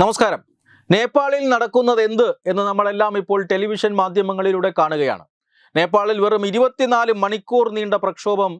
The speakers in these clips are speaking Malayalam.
നമസ്കാരം. നേപ്പാളിൽ നടക്കുന്നത് എന്ത് എന്ന് നമ്മളെല്ലാം ഇപ്പോൾ ടെലിവിഷൻ മാധ്യമങ്ങളിലൂടെ കാണുകയാണ്. നേപ്പാളിൽ വെറും ഇരുപത്തിനാല് മണിക്കൂർ നീണ്ട പ്രക്ഷോഭം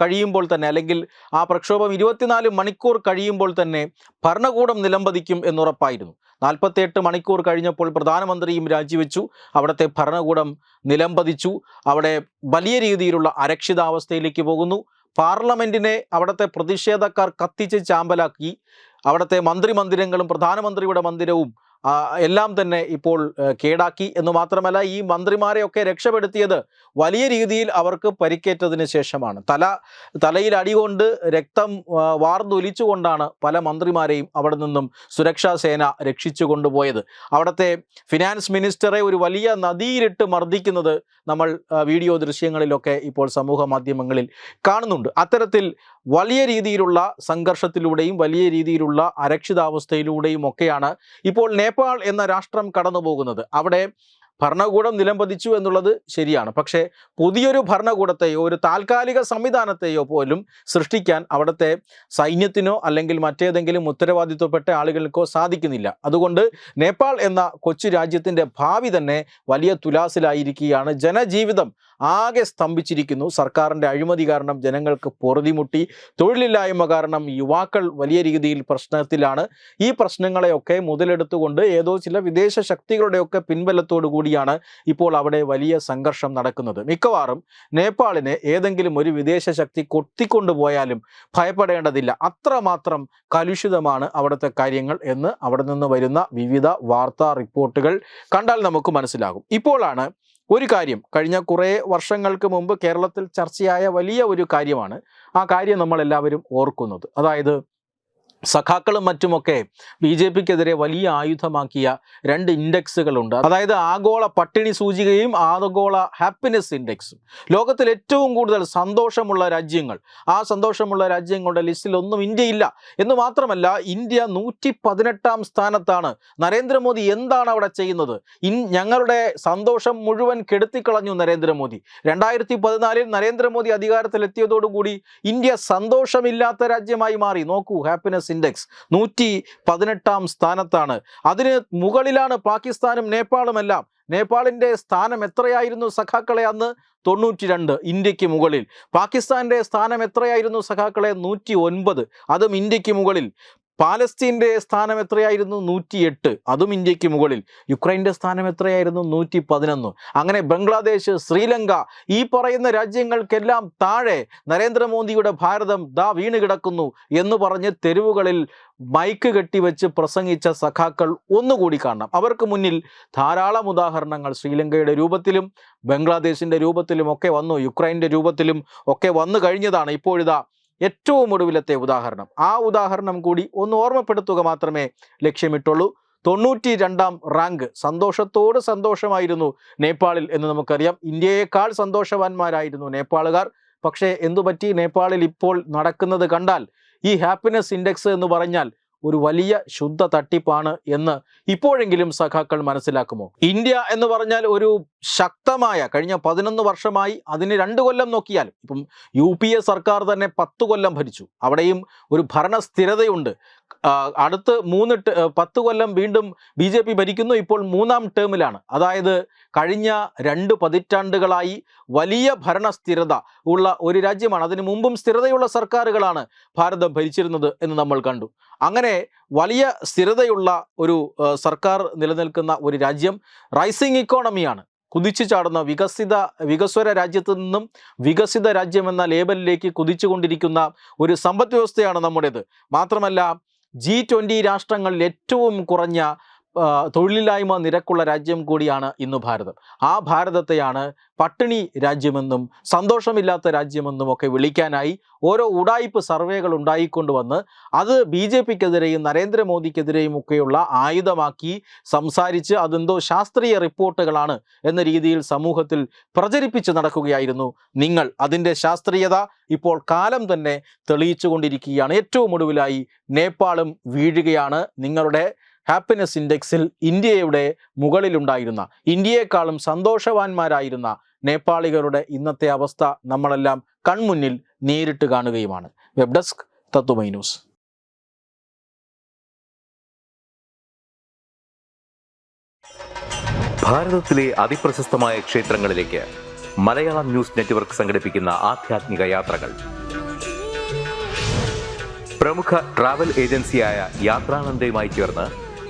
കഴിയുമ്പോൾ തന്നെ അല്ലെങ്കിൽ ആ പ്രക്ഷോഭം ഇരുപത്തിനാല് മണിക്കൂർ കഴിയുമ്പോൾ തന്നെ ഭരണകൂടം നിലംപതിക്കും എന്നുറപ്പായിരുന്നു. നാൽപ്പത്തിയെട്ട് മണിക്കൂർ കഴിഞ്ഞപ്പോൾ പ്രധാനമന്ത്രിയും രാജിവെച്ചു. അവിടുത്തെ ഭരണകൂടം നിലംപതിച്ചു. അവിടെ വലിയ രീതിയിലുള്ള അരക്ഷിതാവസ്ഥയിലേക്ക് പോകുന്നു. പാർലമെന്റിനെ അവിടുത്തെ പ്രതിഷേധക്കാർ കത്തിച്ച് ചാമ്പലാക്കി. അവിടുത്തെ മന്ത്രി മന്ദിരങ്ങളും പ്രധാനമന്ത്രിയുടെ മന്ദിരവും എല്ലാം തന്നെ ഇപ്പോൾ കേടാക്കി എന്ന് മാത്രമല്ല ഈ മന്ത്രിമാരെയൊക്കെ രക്ഷപ്പെടുത്തിയത് വലിയ രീതിയിൽ അവർക്ക് പരിക്കേറ്റതിന് ശേഷമാണ്. തല തലയിൽ അടികൊണ്ട് രക്തം വാർന്നൊലിച്ചുകൊണ്ടാണ് പല മന്ത്രിമാരെയും അവിടെ നിന്നും സുരക്ഷാ സേന രക്ഷിച്ചു കൊണ്ടുപോയത്. അവിടുത്തെ ഫിനാൻസ് മിനിസ്റ്ററെ ഒരു വലിയ നദിയിലിട്ട് മർദ്ദിക്കുന്നത് നമ്മൾ വീഡിയോ ദൃശ്യങ്ങളിലൊക്കെ ഇപ്പോൾ സമൂഹ മാധ്യമങ്ങളിൽ കാണുന്നുണ്ട്. അത്തരത്തിൽ വലിയ രീതിയിലുള്ള സംഘർഷത്തിലൂടെയും വലിയ രീതിയിലുള്ള അരക്ഷിതാവസ്ഥയിലൂടെയും ഒക്കെയാണ് ഇപ്പോൾ നേപ്പാൾ എന്ന രാഷ്ട്രം കടന്നുപോകുന്നത്. അവിടെ ഭരണകൂടം നിലംപതിച്ചു എന്നുള്ളത് ശരിയാണ്. പക്ഷേ പുതിയൊരു ഭരണകൂടത്തെയോ ഒരു താൽക്കാലിക സംവിധാനത്തെയോ പോലും സൃഷ്ടിക്കാൻ അവിടുത്തെ സൈന്യത്തിനോ അല്ലെങ്കിൽ മറ്റേതെങ്കിലും ഉത്തരവാദിത്വപ്പെട്ട ആളുകൾക്കോ സാധിക്കുന്നില്ല. അതുകൊണ്ട് നേപ്പാൾ എന്ന കൊച്ചു രാജ്യത്തിന്റെ ഭാവി തന്നെ വലിയ തുലാസിലായിരിക്കുകയാണ് ജനജീവിതം. ആകെ സ്തംഭിച്ചിരിക്കുന്നു. സർക്കാരിന്റെ അഴിമതി കാരണം ജനങ്ങൾക്ക് പൊറുതിമുട്ടി. തൊഴിലില്ലായ്മ കാരണം യുവാക്കൾ വലിയ രീതിയിൽ പ്രശ്നത്തിലാണ്. ഈ പ്രശ്നങ്ങളെയൊക്കെ മുതലെടുത്തുകൊണ്ട് ഏതോ ചില വിദേശ ശക്തികളുടെയൊക്കെ പിൻബലത്തോടു കൂടിയാണ് ഇപ്പോൾ അവിടെ വലിയ സംഘർഷം നടക്കുന്നത്. മിക്കവാറും നേപ്പാളിനെ ഏതെങ്കിലും ഒരു വിദേശ ശക്തി കൊത്തിക്കൊണ്ടുപോയാലും ഭയപ്പെടേണ്ടതില്ല. അത്രമാത്രം കലുഷിതമാണ് അവിടുത്തെ കാര്യങ്ങൾ എന്ന് അവിടെ നിന്ന് വരുന്ന വിവിധ വാർത്താ റിപ്പോർട്ടുകൾ കണ്ടാൽ നമുക്ക് മനസ്സിലാകും. ഇപ്പോഴാണ് ഒരു കാര്യം കഴിഞ്ഞ കുറേ വർഷങ്ങൾക്ക് മുമ്പ് കേരളത്തിൽ ചർച്ചയായ വലിയ ഒരു കാര്യമാണ് ആ കാര്യം നമ്മളെല്ലാവരും ഓർക്കുന്നത്. അതായത് സഖാക്കളും മറ്റുമൊക്കെ ബി ജെ പിക്കെതിരെ വലിയ ആയുധമാക്കിയ രണ്ട് ഇൻഡെക്സുകളുണ്ട്. അതായത് ആഗോള പട്ടിണി സൂചികയും ആഗോള ഹാപ്പിനെസ് ഇൻഡെക്സും. ലോകത്തിൽ ഏറ്റവും കൂടുതൽ സന്തോഷമുള്ള രാജ്യങ്ങൾ. ആ സന്തോഷമുള്ള രാജ്യങ്ങളുടെ ലിസ്റ്റിൽ ഒന്നും ഇന്ത്യയില്ല. എന്ന് മാത്രമല്ല ഇന്ത്യ നൂറ്റി പതിനെട്ടാം സ്ഥാനത്താണ്. നരേന്ദ്രമോദി എന്താണ് അവിടെ ചെയ്യുന്നത്? ഇൻ ഞങ്ങളുടെ സന്തോഷം മുഴുവൻ കെടുത്തിക്കളഞ്ഞു നരേന്ദ്രമോദി. രണ്ടായിരത്തി പതിനാലിൽ നരേന്ദ്രമോദി അധികാരത്തിലെത്തിയതോടുകൂടി ഇന്ത്യ സന്തോഷമില്ലാത്ത രാജ്യമായി മാറി. നോക്കൂ ഹാപ്പിനെസ് ഇൻഡെക്സ് നൂറ്റി പതിനെട്ടാം സ്ഥാനത്താണ്. അതിന് മുകളിലാണ് പാകിസ്ഥാനും നേപ്പാളും എല്ലാം. നേപ്പാളിന്റെ സ്ഥാനം എത്രയായിരുന്നു സഖാക്കളെ അന്ന്? തൊണ്ണൂറ്റി രണ്ട് ഇന്ത്യയ്ക്ക് മുകളിൽ. പാകിസ്ഥാന്റെ സ്ഥാനം എത്രയായിരുന്നു സഖാക്കളെ? നൂറ്റി ഒൻപത് അതും ഇന്ത്യയ്ക്ക് മുകളിൽ. പാലസ്തീന്റെ സ്ഥാനം എത്രയായിരുന്നു? നൂറ്റി എട്ട് അതും ഇന്ത്യയ്ക്ക് മുകളിൽ. യുക്രൈന്റെ സ്ഥാനം എത്രയായിരുന്നു? നൂറ്റി പതിനൊന്ന് അങ്ങനെ ബംഗ്ലാദേശ് ശ്രീലങ്ക ഈ പറയുന്ന രാജ്യങ്ങൾക്കെല്ലാം താഴെ നരേന്ദ്രമോദിയുടെ ഭാരതം ദാ വീണ് കിടക്കുന്നു എന്ന് പറഞ്ഞ് തെരുവുകളിൽ മൈക്ക് കെട്ടിവെച്ച് പ്രസംഗിച്ച സഖാക്കൾ ഒന്നുകൂടി കാണണം. അവർക്ക് മുന്നിൽ ധാരാളം ഉദാഹരണങ്ങൾ. ശ്രീലങ്കയുടെ രൂപത്തിലും ബംഗ്ലാദേശിന്റെ രൂപത്തിലും ഒക്കെ വന്നു. യുക്രൈന്റെ രൂപത്തിലും ഒക്കെ വന്നു കഴിഞ്ഞതാണ്. ഇപ്പോഴിതാ ഏറ്റവും ഒടുവിലത്തെ ഉദാഹരണം. ആ ഉദാഹരണം കൂടി ഒന്ന് ഓർമ്മപ്പെടുത്തുക മാത്രമേ ലക്ഷ്യമിട്ടുള്ളൂ. തൊണ്ണൂറ്റി രണ്ടാം റാങ്ക് സന്തോഷത്തോട് സന്തോഷമായിരുന്നു നേപ്പാളിൽ എന്ന് നമുക്കറിയാം. ഇന്ത്യയേക്കാൾ സന്തോഷവാന്മാരായിരുന്നു നേപ്പാളുകാർ. പക്ഷേ എന്തുപറ്റി? നേപ്പാളിൽ ഇപ്പോൾ നടക്കുന്നത് കണ്ടാൽ ഈ ഹാപ്പിനെസ് ഇൻഡെക്സ് എന്ന് പറഞ്ഞാൽ ഒരു വലിയ ശുദ്ധ തട്ടിപ്പാണ് എന്ന് ഇപ്പോഴെങ്കിലും സഖാക്കൾ മനസ്സിലാക്കുമോ? ഇന്ത്യ എന്ന് പറഞ്ഞാൽ ഒരു ശക്തമായ കഴിഞ്ഞ പതിനൊന്ന് വർഷമായി അതിന് രണ്ട് കൊല്ലം നോക്കിയാൽ ഇപ്പം യു സർക്കാർ തന്നെ പത്ത് കൊല്ലം ഭരിച്ചു. അവിടെയും ഒരു ഭരണ സ്ഥിരതയുണ്ട്. അടുത്ത് മൂന്ന് പത്ത് കൊല്ലം വീണ്ടും ബി ജെ പി ഭരിക്കുന്നു. ഇപ്പോൾ മൂന്നാം ടേമിലാണ്. അതായത് കഴിഞ്ഞ രണ്ട് പതിറ്റാണ്ടുകളായി വലിയ ഭരണ സ്ഥിരത ഉള്ള ഒരു രാജ്യമാണ്. അതിനു മുമ്പും സ്ഥിരതയുള്ള സർക്കാരുകളാണ് ഭാരതം ഭരിച്ചിരുന്നത് എന്ന് നമ്മൾ കണ്ടു. അങ്ങനെ വലിയ സ്ഥിരതയുള്ള ഒരു സർക്കാർ നിലനിൽക്കുന്ന ഒരു രാജ്യം റൈസിംഗ് ഇക്കോണമിയാണ് കുതിച്ചു ചാടുന്ന വികസിത വികസ്വര രാജ്യത്ത് നിന്നും വികസിത രാജ്യം എന്ന ലേബലിലേക്ക് കുതിച്ചുകൊണ്ടിരിക്കുന്ന ഒരു സമ്പദ് വ്യവസ്ഥയാണ് നമ്മുടേത്. മാത്രമല്ല ജി ട്വന്റി രാഷ്ട്രങ്ങളിൽ ഏറ്റവും കുറഞ്ഞ തൊഴിലില്ലായ്മ നിരക്കുള്ള രാജ്യം കൂടിയാണ് ഇന്ന് ഭാരതം. ആ ഭാരതത്തെയാണ് പട്ടിണി രാജ്യമെന്നും സന്തോഷമില്ലാത്ത രാജ്യമെന്നും ഒക്കെ വിളിക്കാനായി ഓരോ ഉടായ്പ് സർവേകൾ ഉണ്ടായിക്കൊണ്ടുവന്ന് അത് ബി ജെ പിക്കെതിരെയും നരേന്ദ്രമോദിക്കെതിരെയും ഒക്കെയുള്ള ആയുധമാക്കി സംസാരിച്ച് അതെന്തോ ശാസ്ത്രീയ റിപ്പോർട്ടുകളാണ് എന്ന രീതിയിൽ സമൂഹത്തിൽ പ്രചരിപ്പിച്ച് നടക്കുകയായിരുന്നു നിങ്ങൾ. അതിന്റെ ശാസ്ത്രീയത ഇപ്പോൾ കാലം തന്നെ തെളിയിച്ചു കൊണ്ടിരിക്കുകയാണ് ഏറ്റവും ഒടുവിലായി നേപ്പാളും വീഴുകയാണ് നിങ്ങളുടെ ഹാപ്പിനെസ് ഇൻഡെക്സിൽ ഇന്ത്യയുടെ മുകളിലുണ്ടായിരുന്ന ഇന്ത്യയെക്കാളും സന്തോഷവാന്മാരായിരുന്ന നേപ്പാളികളുടെ ഇന്നത്തെ അവസ്ഥ നമ്മളെല്ലാം കൺമുന്നിൽ നേരിട്ട് കാണുകയുമാണ്. വെബ് ഡെസ്ക് തത്വമൈ ന്യൂസ് ഭാരതത്തിലെ അതിപ്രശസ്തമായ ക്ഷേത്രങ്ങളിലേക്ക് മലയാളം ന്യൂസ് നെറ്റ്വർക്ക് യാത്രകൾ. പ്രമുഖ ട്രാവൽ ഏജൻസിയായ ചേർന്ന്